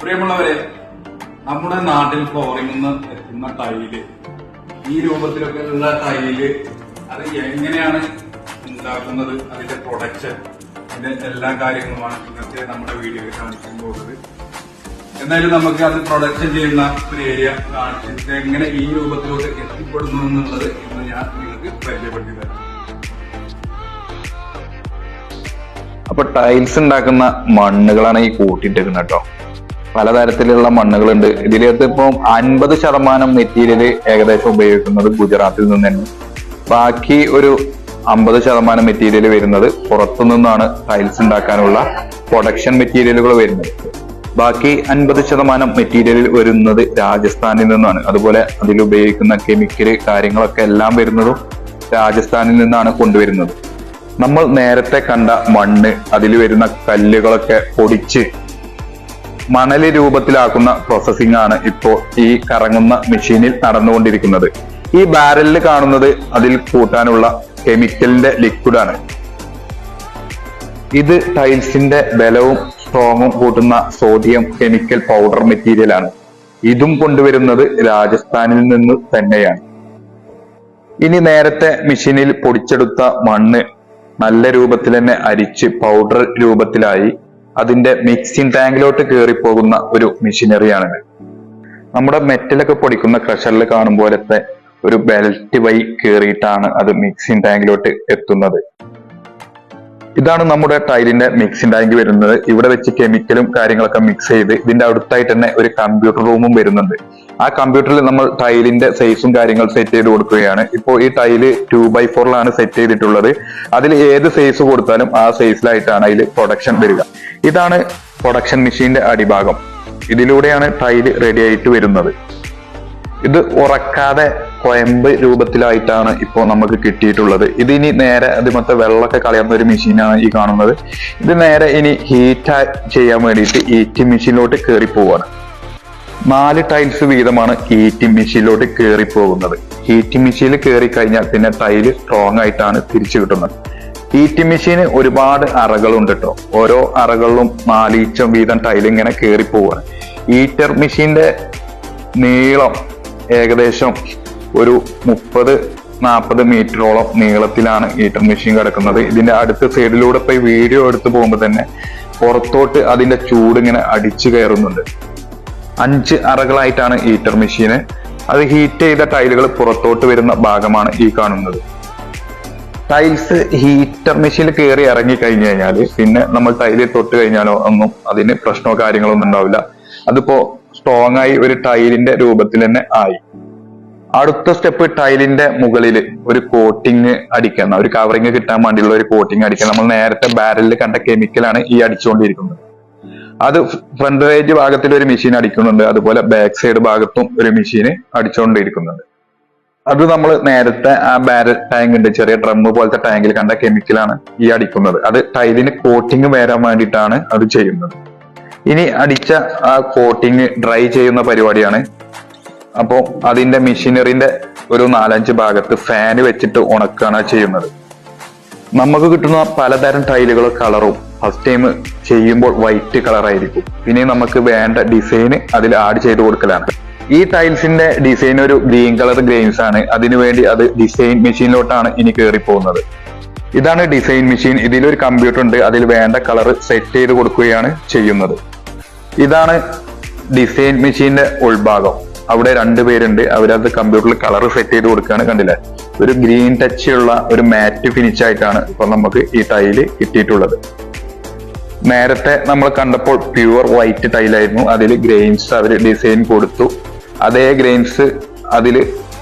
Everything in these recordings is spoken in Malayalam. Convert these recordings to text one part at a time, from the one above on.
പ്രിയമുള്ളവരെ നമ്മുടെ നാട്ടിൽ ഫ്ലോറിംഗ് നിന്ന് എത്തുന്ന ടൈൽ ഈ രൂപത്തിലൊക്കെ ഉള്ള ടൈൽ അത് എങ്ങനെയാണ് ഉണ്ടാക്കുന്നത് അതിന്റെ പ്രൊഡക്ഷൻ അതിന്റെ എല്ലാ കാര്യങ്ങളുമാണ് ഇന്നത്തെ നമ്മുടെ വീഡിയോയിൽ കാണിക്കാൻ പോകുന്നത്. എന്നാലും നമുക്ക് അത് പ്രൊഡക്ഷൻ ചെയ്യുന്ന ഒരു ഏരിയ കാണിച്ചിട്ട് എങ്ങനെ ഈ രൂപത്തിലോട്ട് എത്തിപ്പെടുന്നു എന്നുള്ളത് ഇന്ന് ഞാൻ നിങ്ങൾക്ക് പരിചയപ്പെടുത്തി തരാം. അപ്പൊ ടൈൽസ് ഉണ്ടാക്കുന്ന മണ്ണുകളാണ് ഈ കൂട്ടിയിട്ടേക്കുന്നത് കേട്ടോ. പലതരത്തിലുള്ള മണ്ണുകളുണ്ട്. ഇതിലേത്ത് ഇപ്പം അൻപത് ശതമാനം മെറ്റീരിയൽ ഏകദേശം ഉപയോഗിക്കുന്നത് ഗുജറാത്തിൽ നിന്നാണ് ബാക്കി ഒരു അമ്പത് ശതമാനം മെറ്റീരിയൽ വരുന്നത് പുറത്തു നിന്നാണ് ടൈൽസ് ഉണ്ടാക്കാനുള്ള പ്രൊഡക്ഷൻ മെറ്റീരിയലുകൾ വരുന്നത്. ബാക്കി അൻപത് ശതമാനം മെറ്റീരിയൽ വരുന്നത് രാജസ്ഥാനിൽ നിന്നാണ്. അതുപോലെ അതിൽ ഉപയോഗിക്കുന്ന കെമിക്കൽ കാര്യങ്ങളൊക്കെ എല്ലാം വരുന്നതും രാജസ്ഥാനിൽ നിന്നാണ് കൊണ്ടുവരുന്നത്. നമ്മൾ നേരത്തെ കണ്ട മണ്ണ് അതിൽ വരുന്ന കല്ലുകളൊക്കെ പൊടിച്ച് മണൽ രൂപത്തിലാക്കുന്ന പ്രോസസ്സിംഗ് ആണ് ഇപ്പോൾ ഈ കറങ്ങുന്ന മെഷീനിൽ നടന്നുകൊണ്ടിരിക്കുന്നത്. ഈ ബാരലിൽ കാണുന്നത് അതിൽ കൂട്ടാനുള്ള കെമിക്കലിന്റെ ലിക്വിഡാണ് ഇത് ടൈൽസിന്റെ ബലവും സ്ട്രോങ്ങും കൂട്ടുന്ന സോഡിയം കെമിക്കൽ പൗഡർ മെറ്റീരിയൽ ആണ്. ഇതും കൊണ്ടുവരുന്നത് രാജസ്ഥാനിൽ നിന്ന് തന്നെയാണ്. ഇനി നേരത്തെ മെഷീനിൽ പൊടിച്ചെടുത്ത മണ്ണ് നല്ല രൂപത്തിൽ തന്നെ അരിച്ച് പൗഡർ രൂപത്തിലായി അതിന്റെ മിക്സിംഗ് ടാങ്കിലോട്ട് കയറി പോകുന്ന ഒരു മെഷീനറിയാണിത് നമ്മുടെ മെറ്റലൊക്കെ പൊടിക്കുന്ന ക്രഷറിൽ കാണും പോലത്തെ ഒരു ബെൽറ്റ് വഴി കയറിയിട്ടാണ് അത് മിക്സിംഗ് ടാങ്കിലോട്ട് എത്തുന്നത്. ഇതാണ് നമ്മുടെ ടൈലിന്റെ മിക്സിംഗ് ടാങ്ക് വരുന്നത്. ഇവിടെ വെച്ച് കെമിക്കലും കാര്യങ്ങളൊക്കെ മിക്സ് ചെയ്ത് ഇതിന്റെ അടുത്തായിട്ട് തന്നെ ഒരു കമ്പ്യൂട്ടർ റൂമും വരുന്നുണ്ട്. ആ കമ്പ്യൂട്ടറിൽ നമ്മൾ ടൈലിന്റെ സൈസും കാര്യങ്ങൾ സെറ്റ് ചെയ്ത് കൊടുക്കുകയാണ്. ഇപ്പോൾ ഈ ടൈൽ ടു ബൈ ഫോറിലാണ് സെറ്റ് ചെയ്തിട്ടുള്ളത്. അതിൽ ഏത് സൈസ് കൊടുത്താലും ആ സൈസിലായിട്ടാണ് അതിൽ പ്രൊഡക്ഷൻ വരിക. ഇതാണ് പ്രൊഡക്ഷൻ മെഷീന്റെ അടിഭാഗം. ഇതിലൂടെയാണ് ടൈൽ റെഡി ആയിട്ട് വരുന്നത്. ഇത് ഉറക്കാതെ കൊയമ്പ് രൂപത്തിലായിട്ടാണ് ഇപ്പോൾ നമുക്ക് കിട്ടിയിട്ടുള്ളത്. ഇത് ഇനി നേരെ അതിമത്തെ വെള്ളമൊക്കെ കളയുന്ന ഒരു മെഷീനാണ് ഈ കാണുന്നത്. ഇത് നേരെ ഇനി ഹീറ്റ് ചെയ്യാൻ വേണ്ടിയിട്ട് ഹീറ്റിംഗ് മെഷീനിലോട്ട് കയറി പോവാണ് നാല് ടൈൽസ് വീതമാണ് ഹീറ്റിംഗ് മെഷീനിലോട്ട് കയറി പോകുന്നത് ഹീറ്റിംഗ് മെഷീനിൽ കയറി കഴിഞ്ഞാൽ പിന്നെ ടൈൽ സ്ട്രോങ് ആയിട്ടാണ് തിരിച്ചു കിട്ടുന്നത്. ഹീറ്റിംഗ് മെഷീന് ഒരുപാട് അറകളുണ്ട് കേട്ടോ. ഓരോ അറകളിലും നാലീച്ചം വീതം ടൈൽ ഇങ്ങനെ കയറി പോവാണ് ഹീറ്റർ മെഷീന്റെ നീളം ഏകദേശം ഒരു മുപ്പത് നാൽപ്പത് മീറ്ററോളം നീളത്തിലാണ് ഹീറ്റർ മെഷീൻ കിടക്കുന്നത്. ഇതിന്റെ അടുത്ത സൈഡിലൂടെ പോയി വീഡിയോ എടുത്തു പോകുമ്പോൾ തന്നെ പുറത്തോട്ട് അതിന്റെ ചൂട് ഇങ്ങനെ അടിച്ചു കയറുന്നുണ്ട്. അഞ്ച് അറകളായിട്ടാണ് ഹീറ്റർ മെഷീന് അത് ഹീറ്റ് ചെയ്ത ടൈലുകൾ പുറത്തോട്ട് വരുന്ന ഭാഗമാണ് ഈ കാണുന്നത്. ടൈൽസ് ഹീറ്റർ മെഷീനിൽ കയറി ഇറങ്ങി കഴിഞ്ഞു കഴിഞ്ഞാൽ പിന്നെ നമ്മൾ ടൈലിൽ തൊട്ട് കഴിഞ്ഞാലോ ഒന്നും അതിന് പ്രശ്നമോ കാര്യങ്ങളോ ഒന്നും ഉണ്ടാവില്ല. അതിപ്പോ സ്ട്രോങ് ആയി ഒരു ടൈലിന്റെ രൂപത്തിൽ തന്നെ ആയി. അടുത്ത സ്റ്റെപ്പ് ടൈലിന്റെ മുകളിൽ ഒരു കോട്ടിങ് അടിക്കണം. ഒരു കവറിങ് കിട്ടാൻ വേണ്ടിയുള്ള ഒരു കോട്ടിങ് അടിക്കണം. നമ്മൾ നേരത്തെ ബാരലിൽ കണ്ട കെമിക്കലാണ് ഈ അടിച്ചുകൊണ്ടിരിക്കുന്നത് അത് ഫ്രണ്ട് റേഞ്ച് ഭാഗത്തിൽ ഒരു മെഷീൻ അടിക്കുന്നുണ്ട്. അതുപോലെ ബാക്ക് സൈഡ് ഭാഗത്തും ഒരു മെഷീൻ അടിച്ചുകൊണ്ടിരിക്കുന്നുണ്ട് അത് നമ്മൾ നേരത്തെ ആ ബാരൽ ടാങ്ക് ഉണ്ട് ചെറിയ ഡ്രം പോലത്തെ ടാങ്കിൽ കണ്ട കെമിക്കലാണ് ഈ അടിക്കുന്നത്. അത് ടൈലിന് കോട്ടിങ് വരാൻ വേണ്ടിയിട്ടാണ് അത് ചെയ്യുന്നത്. ഇനി അടിച്ച ആ കോട്ടിങ് ഡ്രൈ ചെയ്യുന്ന പരിപാടിയാണ് അപ്പോൾ അതിന്റെ മെഷീനറിന്റെ ഒരു നാലഞ്ച് ഭാഗത്ത് ഫാന് വെച്ചിട്ട് ഉണക്കുകയാണ് ചെയ്യുന്നത്. നമുക്ക് കിട്ടുന്ന പലതരം ടൈലുകൾ കളറും ഫസ്റ്റ് ടൈം ചെയ്യുമ്പോൾ വൈറ്റ് കളർ ആയിരിക്കും. പിന്നെ നമുക്ക് വേണ്ട ഡിസൈൻ അതിൽ ആഡ് ചെയ്ത് കൊടുക്കലാണ്. ഈ ടൈൽസിന്റെ ഡിസൈൻ ഒരു ഗ്രീൻ കളർ ഗ്രെയിൻസ് ആണ്. അതിനുവേണ്ടി അത് ഡിസൈൻ മെഷീനിലോട്ടാണ് ഇനി കയറി പോകുന്നത് ഇതാണ് ഡിസൈൻ മെഷീൻ ഇതിലൊരു കമ്പ്യൂട്ടർ ഉണ്ട്. അതിൽ വേണ്ട കളർ സെറ്റ് ചെയ്ത് കൊടുക്കുകയാണ് ചെയ്യുന്നത്. ഇതാണ് ഡിസൈൻ മെഷീന്റെ ഉൾഭാഗം. അവിടെ രണ്ടുപേരുണ്ട് അവരത് കമ്പ്യൂട്ടറിൽ കളർ സെറ്റ് ചെയ്ത് കൊടുക്കുകയാണ് കണ്ടില്ലേ? ഒരു ഗ്രീൻ ടച്ച് ഉള്ള ഒരു മാറ്റ് ഫിനിഷ് ആയിട്ടാണ് ഇപ്പൊ നമുക്ക് ഈ ടൈൽ കിട്ടിയിട്ടുള്ളത്. നേരത്തെ നമ്മൾ കണ്ടപ്പോൾ പ്യുവർ വൈറ്റ് ടൈലായിരുന്നു അതിൽ ഗ്രെയിൻസ് അവർ ഡിസൈൻ കൊടുത്തു. അതേ ഗ്രെയിൻസ് അതിൽ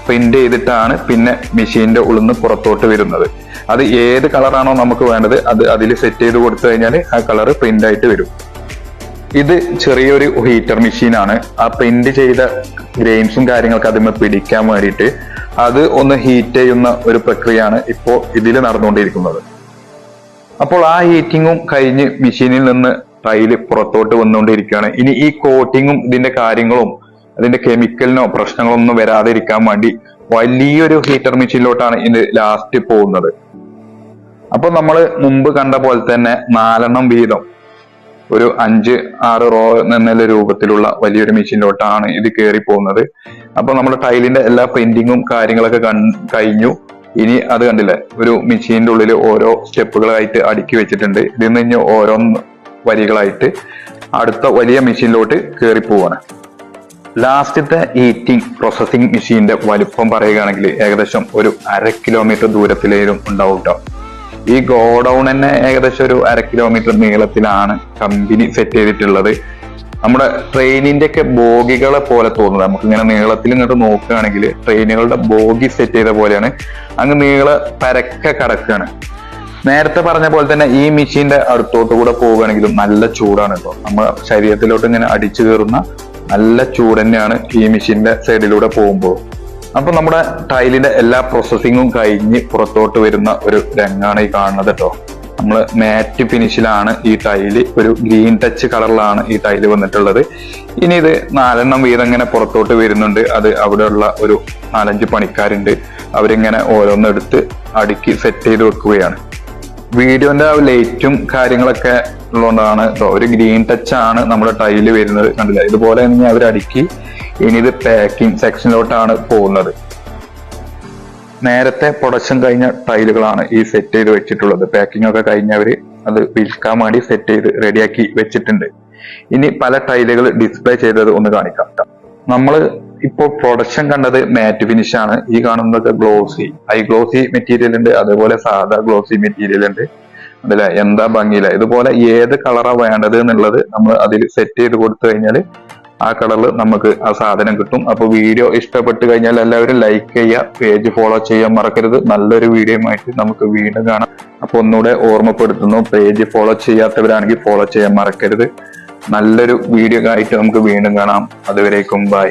പ്രിന്റ് ചെയ്തിട്ടാണ് പിന്നെ മെഷീന്റെ ഉള്ളിൽ നിന്ന് പുറത്തോട്ട് വരുന്നത്. അത് ഏത് കളറാണോ നമുക്ക് വേണ്ടത് അത് അതിൽ സെറ്റ് ചെയ്ത് കൊടുത്തു കഴിഞ്ഞാൽ ആ കളർ പ്രിന്റ് ആയിട്ട് വരും. ഇത് ചെറിയൊരു ഹീറ്റർ മെഷീനാണ് ആ പ്രിന്റ് ചെയ്ത ഗ്രെയിൻസും കാര്യങ്ങളൊക്കെ അതിന് പിടിക്കാൻ വേണ്ടിയിട്ട് അത് ഒന്ന് ഹീറ്റ് ചെയ്യുന്ന ഒരു പ്രക്രിയയാണ് ഇപ്പോൾ ഇതിൽ നടന്നുകൊണ്ടിരിക്കുന്നത്. അപ്പോൾ ആ ഹീറ്റിങ്ങും കഴിഞ്ഞ് മെഷീനിൽ നിന്ന് ടൈൽ പുറത്തോട്ട് വന്നുകൊണ്ടിരിക്കുകയാണ്. ഇനി ഈ കോട്ടിങ്ങും ഇതിന്റെ കാര്യങ്ങളും അതിന്റെ കെമിക്കലിനോ പ്രശ്നങ്ങളൊന്നും വരാതെ ഇരിക്കാൻ വേണ്ടി വലിയൊരു ഹീറ്റർ മെഷീനിലോട്ടാണ് ഇത് ലാസ്റ്റ് പോകുന്നത്. അപ്പൊ നമ്മൾ മുമ്പ് കണ്ട പോലെ തന്നെ നാലെണ്ണം വീതം ഒരു അഞ്ച് ആറ് റോ എന്ന രൂപത്തിലുള്ള വലിയൊരു മെഷീനിലോട്ടാണ് ഇത് കയറി പോകുന്നത്. അപ്പൊ നമ്മുടെ ടൈലിന്റെ എല്ലാ പ്രിന്റിങ്ങും കാര്യങ്ങളൊക്കെ കഴിഞ്ഞു. ഇനി അത് കണ്ടില്ലേ? ഒരു മെഷീന്റെ ഉള്ളിൽ ഓരോ സ്റ്റെപ്പുകളായിട്ട് അടുക്കി വെച്ചിട്ടുണ്ട്. ഇതിൽ നിന്ന് ഓരോ വരികളായിട്ട് അടുത്ത വലിയ മെഷീനിലോട്ട് കയറി പോവാണ്. ലാസ്റ്റത്തെ ഈറ്റിംഗ് പ്രോസസ്സിംഗ് മെഷീന്റെ വലുപ്പം പറയുകയാണെങ്കിൽ ഏകദേശം ഒരു അര കിലോമീറ്റർ ദൂരത്തിലേലും ഉണ്ടാവും ട്ടോ. ഈ ഗോഡൌൺ തന്നെ ഏകദേശം ഒരു അര കിലോമീറ്റർ നീളത്തിലാണ് കമ്പനി സെറ്റ് ചെയ്തിട്ടുള്ളത്. നമ്മുടെ ട്രെയിനിന്റെ ഒക്കെ ബോഗികളെ പോലെ തോന്നുന്നത്. നമുക്ക് ഇങ്ങനെ നീളത്തിൽ ഇങ്ങോട്ട് നോക്കുകയാണെങ്കിൽ ട്രെയിനുകളുടെ ബോഗി സെറ്റ് ചെയ്ത പോലെയാണ്. അങ്ങ് നീള പരക്ക കടക്കുകയാണ്. നേരത്തെ പറഞ്ഞ പോലെ തന്നെ ഈ മെഷീന്റെ അടുത്തോട്ട് കൂടെ പോവുകയാണെങ്കിലും നല്ല ചൂടാണ് കേട്ടോ. നമ്മുടെ ശരീരത്തിലോട്ട് ഇങ്ങനെ അടിച്ചു കയറുന്ന നല്ല ചൂട് തന്നെയാണ് ഈ മെഷീന്റെ സൈഡിലൂടെ പോകുമ്പോൾ. അപ്പൊ നമ്മുടെ ടൈലിന്റെ എല്ലാ പ്രോസസ്സിങ്ങും കഴിഞ്ഞ് പുറത്തോട്ട് വരുന്ന ഒരു രംഗാണ് ഈ കാണുന്നത് കേട്ടോ നമ്മൾ മാറ്റ് ഫിനിഷിലാണ് ഈ ടൈൽ ഒരു ഗ്രീൻ ടച്ച് കളറിലാണ് ഈ ടൈൽ വന്നിട്ടുള്ളത്. ഇനി ഇത് നാലെണ്ണം വീതം ഇങ്ങനെ പുറത്തോട്ട് വരുന്നുണ്ട്. അത് അവിടെയുള്ള ഒരു നാലഞ്ച് പണിക്കാരുണ്ട്. അവരിങ്ങനെ ഓരോന്നെടുത്ത് അടുക്കി സെറ്റ് ചെയ്ത് വെക്കുകയാണ്. വീഡിയോന്റെ ആ ലൈറ്റും കാര്യങ്ങളൊക്കെ ഉള്ളതുകൊണ്ടാണ് ഒരു ഗ്രീൻ ടച്ച് ആണ് നമ്മുടെ ടൈൽ വരുന്നത്. കണ്ടില്ല? ഇതുപോലെ തന്നെ അവർ അടുക്കി ഇനി ഇത് പാക്കിംഗ് സെക്ഷനിലോട്ടാണ് പോകുന്നത്. നേരത്തെ പ്രൊഡക്ഷൻ കഴിഞ്ഞ ടൈലുകളാണ് ഈ സെറ്റ് ചെയ്ത് വെച്ചിട്ടുള്ളത്. പാക്കിംഗ് ഒക്കെ കഴിഞ്ഞവർ അത് വിൽക്കാൻ വേണ്ടി സെറ്റ് ചെയ്ത് റെഡിയാക്കി വെച്ചിട്ടുണ്ട്. ഇനി പല ടൈലുകൾ ഡിസ്പ്ലേ ചെയ്തത് ഒന്ന് കാണിക്കാം. നമ്മൾ ഇപ്പോൾ പ്രൊഡക്ഷൻ കണ്ടത് മാറ്റ് ഫിനിഷ് ആണ്. ഈ കാണുന്നത് ഗ്ലോസി ഐ ഗ്ലോസി മെറ്റീരിയൽ ഉണ്ട് അതുപോലെ സാധാ ഗ്ലോസി മെറ്റീരിയൽ ഉണ്ട്. അതിലെ എന്താ ഭംഗിയില്ല. ഇതുപോലെ ഏത് കളറാ വേണ്ടത് എന്നുള്ളത് നമ്മൾ അതിൽ സെറ്റ് ചെയ്ത് കൊടുത്തു കഴിഞ്ഞാൽ ആ കളറിൽ നമുക്ക് ആ സാധനം കിട്ടും. അപ്പൊ വീഡിയോ ഇഷ്ടപ്പെട്ട് കഴിഞ്ഞാൽ എല്ലാവരും ലൈക്ക് ചെയ്യുക പേജ് ഫോളോ ചെയ്യാൻ മറക്കരുത്. നല്ലൊരു വീഡിയോയുമായിട്ട് നമുക്ക് വീണ്ടും കാണാം. അപ്പൊ ഒന്നുകൂടെ ഓർമ്മപ്പെടുത്തുന്നു പേജ് ഫോളോ ചെയ്യാത്തവരാണെങ്കിൽ ഫോളോ ചെയ്യാൻ മറക്കരുത്. നല്ലൊരു വീഡിയോ ആയിട്ട് നമുക്ക് വീണ്ടും കാണാം. അതുവരേക്കും ബൈ